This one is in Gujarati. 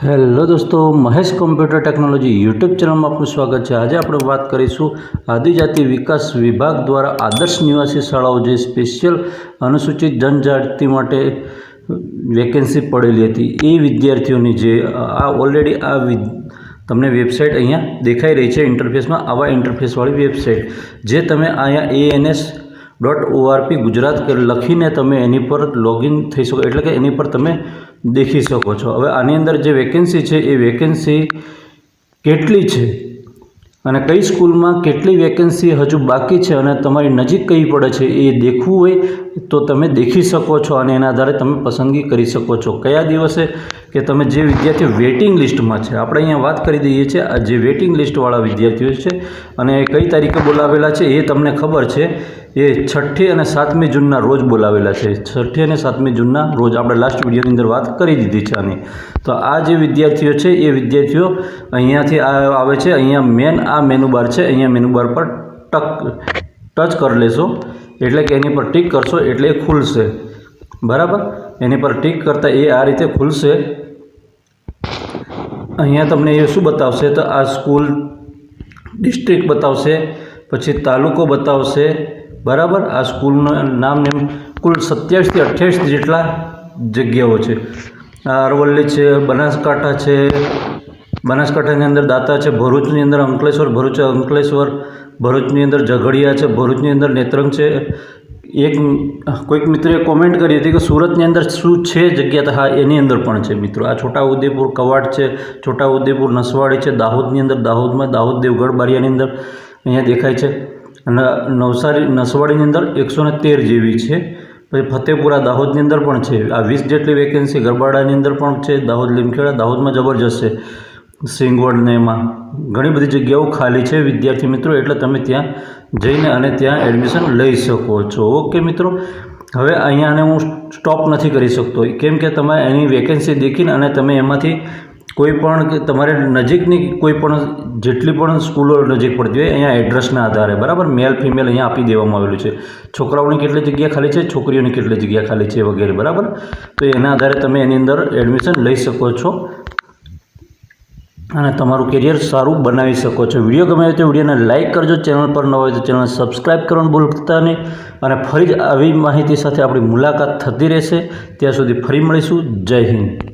હેલો દોસ્તો, મહેશ કોમ્પ્યુટર ટેકનોલોજી યુટ્યુબ ચેનલમાં આપનું સ્વાગત છે. આજે આપણે વાત કરીશું આદિજાતિ વિકાસ વિભાગ દ્વારા આદર્શ નિવાસી શાળાઓ જે સ્પેશિયલ અનુસૂચિત જનજાતિ માટે વેકેન્સી પડેલી હતી, એ વિદ્યાર્થીઓની જે આ ઓલરેડી આ વિ તમને વેબસાઇટ અહીંયા દેખાઈ રહી છે ઇન્ટરફેસમાં આવા ઇન્ટરફેસવાળી વેબસાઇટ. જે તમે અહીંયા એએનએસ ડોટ ઓઆરપી ગુજરાત લખીને તમે એની પર લોગિન થઈ શકો, એટલે કે એની પર તમે દેખી શકો છો. હવે આની અંદર જે વેકેન્સી છે, એ વેકેન્સી કેટલી છે? અને કઈ સ્કૂલમાં કેટલી વેકેન્સી હજુ બાકી છે અને તમારી નજીક કઈ પડે છે, એ દેખવું હોય તો તમે દેખી શકો છો અને એના આધારે તમે પસંદગી કરી શકો છો. કયા દિવસે કે તમે જે વિદ્યાર્થીઓ વેઇટિંગ લિસ્ટમાં છે, આપણે અહીંયા વાત કરી દઈએ છીએ, આ જે વેઇટિંગ લિસ્ટવાળા વિદ્યાર્થીઓ છે, અને કઈ તારીખે બોલાવેલા છે એ તમને ખબર છે, એ છઠ્ઠી અને સાતમી જૂનના રોજ બોલાવેલા છે. છઠ્ઠી અને સાતમી જૂનના રોજ આપણે લાસ્ટ વિડીયોની અંદર વાત કરી દીધી છે આની. તો આ જે વિદ્યાર્થીઓ છે, એ વિદ્યાર્થીઓ અહીંયાથી આવે છે, અહીંયા મેન આ મેનુ બાર છે, અહીંયા મેનુ બાર પર ટક, ટચ કરી લેશો, એટલે કે એની પર ટીક કરશો એટલે એ ખુલશે. બરાબર? એની પર ટીક કરતાં એ આ રીતે ખુલશે. અહીંયા તમને એ શું બતાવશે? તો આ સ્કૂલ ડિસ્ટ્રિક્ટ બતાવશે, પછી તાલુકો બતાવશે. બરાબર? આ સ્કૂલનું નામ નેમ કુલ સત્યાવીસથી અઠ્યાવીસ જેટલા જગ્યાઓ છે. અરવલ્લી છે, બનાસકાંઠા છે, બનાસકાંઠાની અંદર દાતા છે, ભરૂચની અંદર અંકલેશ્વર, ભરૂચ અંકલેશ્વર, ભરૂચની અંદર ઝઘડિયા છે, ભરૂચની અંદર નેત્રંગ છે એક કોઈક મિત્રોએ કોમેન્ટ કરી હતી કે સુરતની અંદર શું છે જગ્યા? હા, એની અંદર પણ છે મિત્રો. આ છોટાઉદેપુર કવાડ છે, છોટાઉદેપુર નસવાડી છે, દાહોદની અંદર, દાહોદમાં દાહોદ દેવગઢ બારિયાની અંદર અહીંયા દેખાય છે. અને નવસારી, નસવાડીની અંદર એકસો ને તેર જેવી છે. પછી ફતેપુરા દાહોદની અંદર પણ છે. આ વીસ જેટલી વેકેન્સી ગરબાડાની અંદર પણ છે, દાહોદ, લીમખેડા, દાહોદમાં જબરજસ્ત છે. સિંગવડ ને એમાં ઘણી બધી જગ્યાઓ ખાલી છે વિદ્યાર્થી મિત્રો, એટલે તમે ત્યાં જઈને અને ત્યાં એડમિશન લઈ શકો છો. ઓકે મિત્રો, હવે અહીંયા આને હું સ્ટોપ નથી કરી શકતો. કેમ કે તમારે એની વેકેન્સી દેખીને અને તમે એમાંથી કોઈ પણ તમારે નજીકની કોઈ પણ જેટલી પણ સ્કૂલો નજીક પડતી હોય, અહીંયા એડ્રેસના આધારે, બરાબર? મેલ, ફિમેલ અહીંયા આપી દેવામાં આવેલું છે. છોકરાઓની કેટલી જગ્યા ખાલી છે? છોકરીઓની કેટલી જગ્યા ખાલી છે વગેરે, બરાબર? તો એના આધારે તમે એની અંદર એડમિશન લઈ શકો છો. અને તમારું કેરિયર સારું બનાવી શકો છો. વીડિયો ગમે તો વિડીયોને લાઇક કરજો. ચેનલ પર ન હોય તો ચેનલ સબસ્ક્રાઈબ કરવાનું ભૂલતા નહીં. અને ફરી જ આવી માહિતી સાથે આપણી મુલાકાત થતી રહેશે. ત્યાં સુધી ફરી મળીશું. જય હિન્દ.